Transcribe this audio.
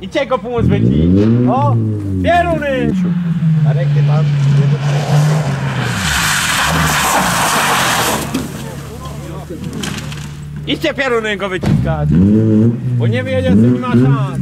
I czego pomóc wyci? O! Pieruny! Marek, ty tam. Idźcie pieruny go wyciskać. Bo nie wiedział, co nie ma szans.